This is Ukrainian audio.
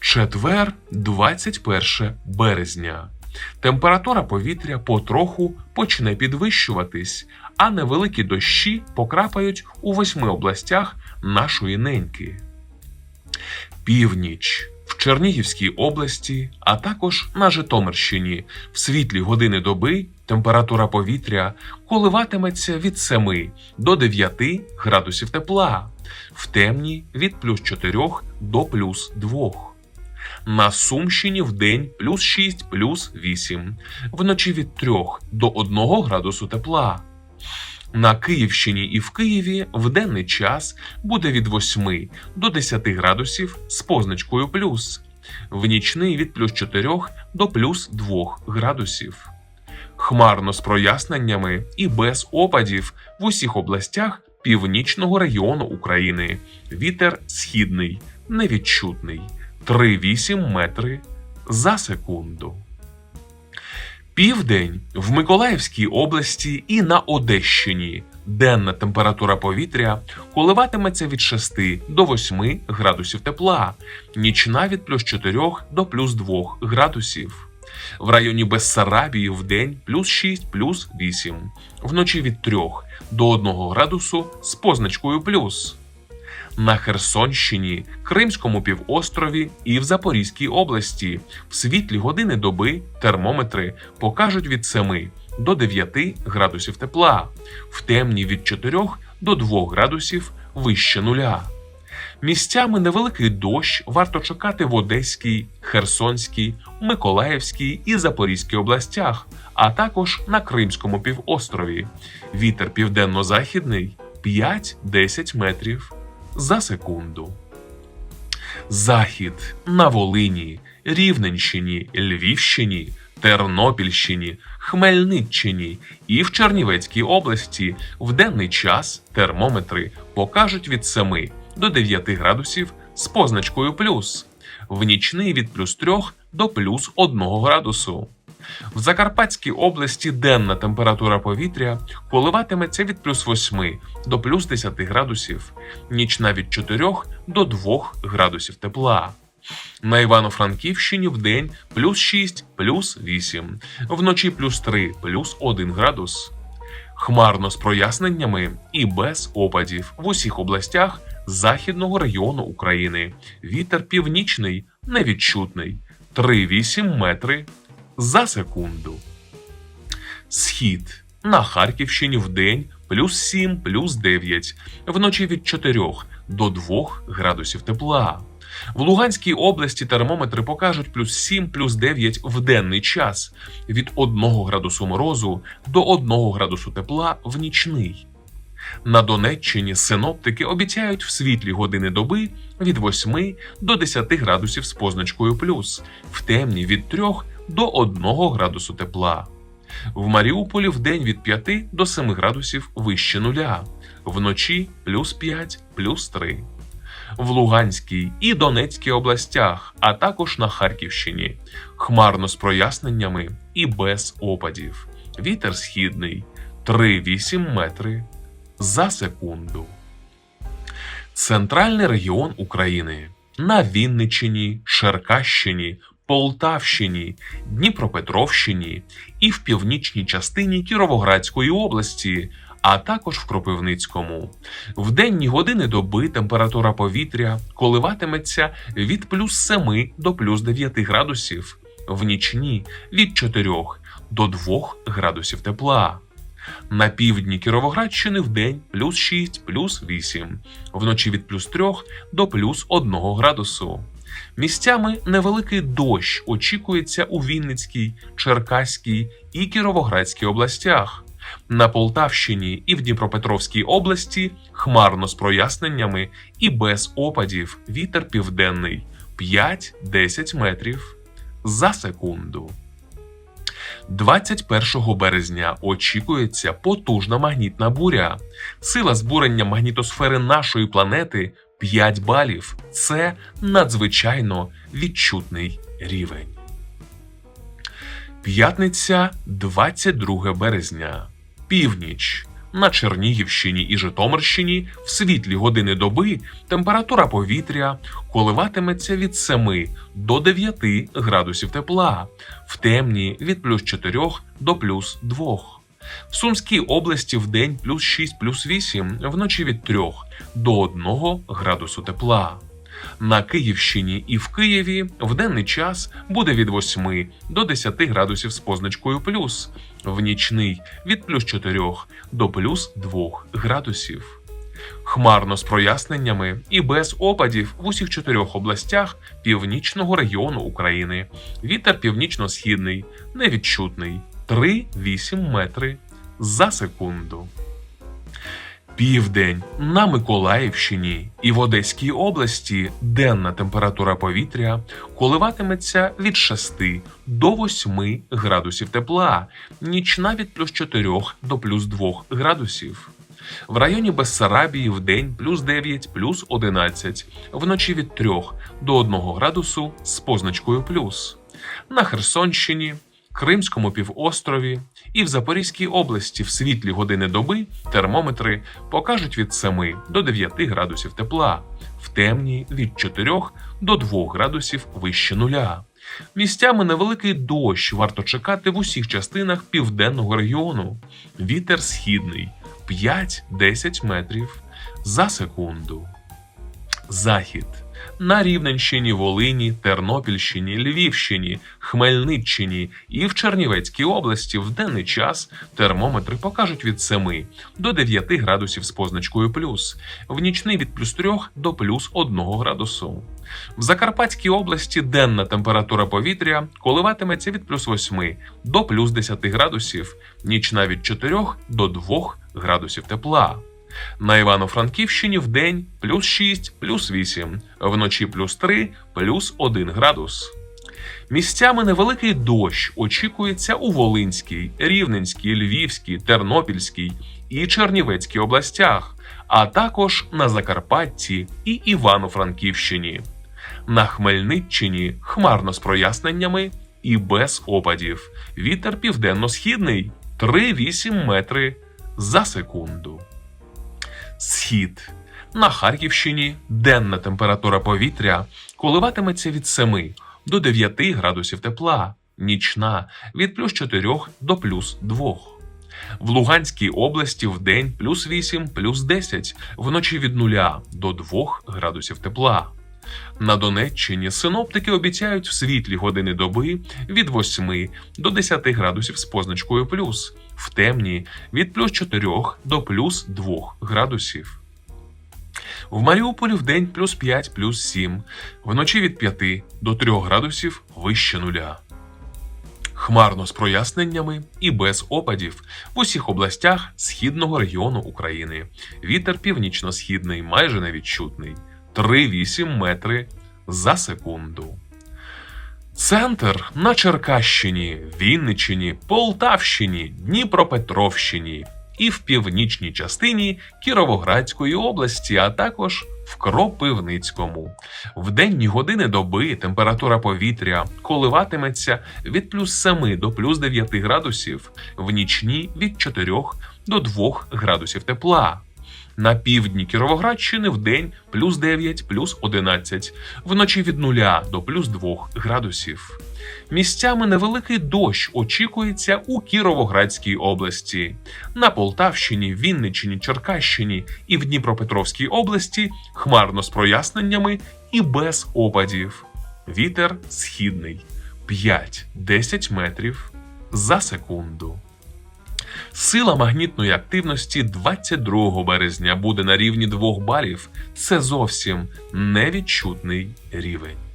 Четвер, 21 березня. Температура повітря потроху почне підвищуватись, а невеликі дощі покрапають у восьми областях нашої неньки. Північ в Чернігівській області, а також на Житомирщині в світлі години доби температура повітря коливатиметься від 7 до 9 градусів тепла, в темні від плюс 4 до плюс 2. На Сумщині в день плюс 6, плюс 8, вночі від 3 до 1 градусу тепла. На Київщині і в Києві в денний час буде від 8 до 10 градусів з позначкою плюс, в нічний від плюс 4 до плюс 2 градусів. Хмарно з проясненнями і без опадів в усіх областях північного регіону України. Вітер східний, невідчутний 3,8 метри за секунду. Південь в Миколаївській області і на Одещині. Денна температура повітря коливатиметься від 6 до 8 градусів тепла, нічна від плюс 4 до плюс 2 градусів. В районі Бессарабії в день плюс 6, плюс 8, вночі від 3 до 1 градусу з позначкою плюс. На Херсонщині, Кримському півострові і в Запорізькій області в світлі години доби термометри покажуть від 7 до 9 градусів тепла, в темні від 4 до 2 градусів вище нуля. Місцями невеликий дощ варто чекати в Одеській, Херсонській, Миколаївській і Запорізькій областях, а також на Кримському півострові. Вітер південно-західний 5-10 метрів за секунду. Захід на Волині, Рівненщині, Львівщині, Тернопільщині, Хмельниччині і в Чернівецькій області в денний час термометри покажуть від 7 до 9 градусів з позначкою плюс, в нічний від плюс 3 до плюс 1 градусу. В Закарпатській області денна температура повітря коливатиметься від плюс 8 до плюс 10 градусів, нічна від 4 до 2 градусів тепла. На Івано-Франківщині в день плюс 6, плюс 8, вночі плюс 3, плюс 1 градус. Хмарно з проясненнями і без опадів в усіх областях західного регіону України. Вітер північний, невідчутний 3,8 метри за секунду. Схід на Харківщині в день плюс 7, плюс 9, вночі від 4 до 2 градусів тепла. В Луганській області термометри покажуть плюс 7, плюс 9 в денний час від 1 градусу морозу до 1 градусу тепла в нічний. На Донеччині синоптики обіцяють в світлі години доби від 8 до 10 градусів з позначкою плюс, в темні від 3 до 1 градусу тепла. В Маріуполі в день від 5 до 7 градусів вище нуля, вночі плюс 5, плюс 3. В Луганській і Донецькій областях, а також на Харківщині, хмарно з проясненнями і без опадів. Вітер східний 3,8 метри за секунду. Центральний регіон України на Вінниччині, Черкащині, Полтавщині, Дніпропетровщині і в північній частині Кіровоградської області, а також в Кропивницькому. В денні години доби температура повітря коливатиметься від плюс 7 до плюс 9 градусів, в нічні від 4 до 2 градусів тепла. На півдні Кіровоградщини в день плюс 6, плюс 8, вночі від плюс 3 до плюс 1 градусу. Місцями невеликий дощ очікується у Вінницькій, Черкаській і Кіровоградській областях. На Полтавщині і в Дніпропетровській області хмарно з проясненнями і без опадів вітер південний 5-10 метрів за секунду. 21 березня очікується потужна магнітна буря. Сила збурення магнітосфери нашої планети 5 балів. Це надзвичайно відчутний рівень. П'ятниця, 22 березня. Північ. На Чернігівщині і Житомирщині в світлі години доби температура повітря коливатиметься від 7 до 9 градусів тепла, в темні від плюс 4 до плюс 2. В Сумській області в день плюс 6 плюс 8, вночі від 3 до 1 градусу тепла. На Київщині і в Києві в денний час буде від 8 до 10 градусів з позначкою плюс, в нічний від плюс 4 до плюс 2 градусів. Хмарно з проясненнями і без опадів в усіх чотирьох областях північного регіону України. Вітер північно-східний, невідчутний 3-8 метри за секунду. Південь на Миколаївщині і в Одеській області денна температура повітря коливатиметься від 6 до 8 градусів тепла, нічна від плюс 4 до плюс 2 градусів. В районі Бессарабії в день плюс 9, плюс 11, вночі від 3 до 1 градусу з позначкою плюс. На Херсонщині, Кримському півострові і в Запорізькій області в світлі години доби термометри покажуть від 7 до 9 градусів тепла, в темні від 4 до 2 градусів вище нуля. Місцями невеликий дощ варто чекати в усіх частинах південного регіону. Вітер східний 5-10 метрів за секунду. Захід на Рівненщині, Волині, Тернопільщині, Львівщині, Хмельниччині і в Чернівецькій області в денний час термометри покажуть від 7 до 9 градусів з позначкою плюс, в нічний від плюс 3 до плюс 1 градусу. В Закарпатській області денна температура повітря коливатиметься від плюс 8 до плюс 10 градусів, нічна від 4 до 2 градусів тепла. На Івано-Франківщині в день плюс 6, плюс 8, вночі плюс 3, плюс 1 градус. Місцями невеликий дощ очікується у Волинській, Рівненській, Львівській, Тернопільській і Чернівецькій областях, а також на Закарпатті і Івано-Франківщині. На Хмельниччині хмарно з проясненнями і без опадів. Вітер південно-східний 3-8 метри за секунду. Схід. На Харківщині денна температура повітря коливатиметься від 7 до 9 градусів тепла, нічна від плюс 4 до плюс 2. В Луганській області в день плюс 8, плюс 10, вночі від 0 до 2 градусів тепла. На Донеччині синоптики обіцяють в світлі години доби від 8 до 10 градусів з позначкою плюс, в темні від плюс 4 до плюс 2 градусів. В Маріуполі в день плюс 5, плюс 7, вночі від 5 до 3 градусів вище нуля. Хмарно з проясненнями і без опадів в усіх областях східного регіону України. Вітер північно-східний, майже невідчутний 3-8 метри за секунду. Центр на Черкащині, Вінниччині, Полтавщині, Дніпропетровщині і в північній частині Кіровоградської області, а також в Кропивницькому. В денні години доби температура повітря коливатиметься від плюс 7 до плюс 9 градусів, в нічні від 4 до 2 градусів тепла. На півдні Кіровоградщини в день плюс 9, плюс 11, вночі від 0 до плюс 2 градусів. Місцями невеликий дощ очікується у Кіровоградській області. На Полтавщині, Вінниччині, Черкащині і в Дніпропетровській області хмарно з проясненнями і без опадів. Вітер східний 5-10 метрів за секунду. Сила магнітної активності 22 березня буде на рівні 2 балів. Це зовсім невідчутний рівень.